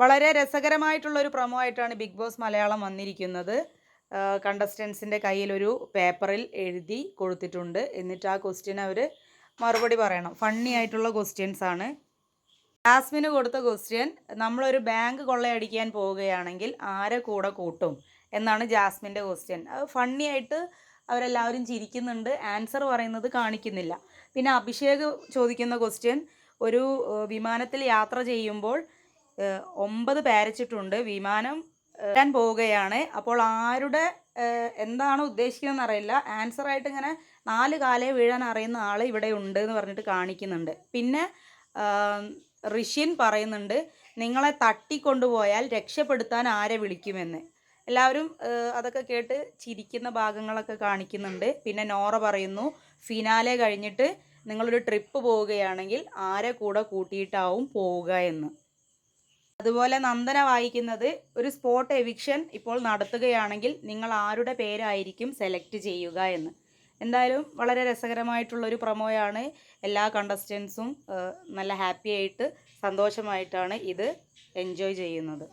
വളരെ രസകരമായിട്ടുള്ള ഒരു പ്രൊമോ ആയിട്ടാണ് ബിഗ് ബോസ് മലയാളം വന്നിരിക്കുന്നത്. കണ്ടസ്റ്റൻസിന്റെ കയ്യിലൊരു പേപ്പറിൽ എഴുതി കൊടുത്തിട്ടുണ്ട്. എന്നിട്ട് ആ ക്വസ്റ്റ്യൻ അവർ മറുപടി പറയണം. ഫണ്ണി ആയിട്ടുള്ള ക്വസ്റ്റ്യൻസ് ആണ്. ജാസ്മിന് കൊടുത്ത ക്വസ്റ്റ്യൻ നമ്മളൊരു ബാങ്ക് കൊള്ളയടിക്കാൻ പോവുകയാണെങ്കിൽ ആരെ കൂടെ കൂട്ടും എന്നാണ് ജാസ്മിന്റെ ക്വസ്റ്റ്യൻ അത് ഫണ്ണി ആയിട്ട് അവരെല്ലാവരും ചിരിക്കുന്നുണ്ട്. ആൻസർ പറയുന്നത് കാണിക്കുന്നില്ല. പിന്നെ അഭിഷേക് ചോദിക്കുന്ന ക്വസ്റ്റ്യൻ ഒരു വിമാനത്തിൽ യാത്ര ചെയ്യുമ്പോൾ ഒമ്പത് പാരച്ചിട്ടുണ്ട്. വിമാനം വരാൻ പോവുകയാണ്. അപ്പോൾ ആരുടെ എന്താണ് ഉദ്ദേശിക്കുന്നതെന്ന് അറിയില്ല. ആൻസർ ആയിട്ട് ഇങ്ങനെ നാല് കാലേ വീഴാൻ അറിയുന്ന ആൾ ഇവിടെ ഉണ്ട് എന്ന് പറഞ്ഞിട്ട് കാണിക്കുന്നുണ്ട്. പിന്നെ ഋഷ്യൻ പറയുന്നുണ്ട് നിങ്ങളെ തട്ടിക്കൊണ്ടുപോയാൽ രക്ഷപ്പെടുത്താൻ ആരെ വിളിക്കുമെന്ന്. എല്ലാവരും അതൊക്കെ കേട്ട് ചിരിക്കുന്ന ഭാഗങ്ങളൊക്കെ കാണിക്കുന്നുണ്ട്. പിന്നെ നോറ പറയുന്നു ഫിനാലെ കഴിഞ്ഞിട്ട് നിങ്ങളൊരു ട്രിപ്പ് പോവുകയാണെങ്കിൽ ആരെ കൂടെ കൂട്ടിയിട്ടാവും പോവുക എന്ന്. അതുപോലെ നന്ദന വായിക്കുന്നത് ഒരു സ്പോട്ട് എവിക്ഷൻ ഇപ്പോൾ നടത്തുകയാണെങ്കിൽ നിങ്ങൾ ആരുടെ പേരായിരിക്കും സെലക്ട് ചെയ്യുക എന്ന്. എന്തായാലും വളരെ രസകരമായിട്ടുള്ളൊരു പ്രമോയാണ് എല്ലാ കണ്ടസ്റ്റൻസും നല്ല ഹാപ്പി ആയിട്ട് സന്തോഷമായിട്ടാണ് ഇത് എൻജോയ് ചെയ്യുന്നത്.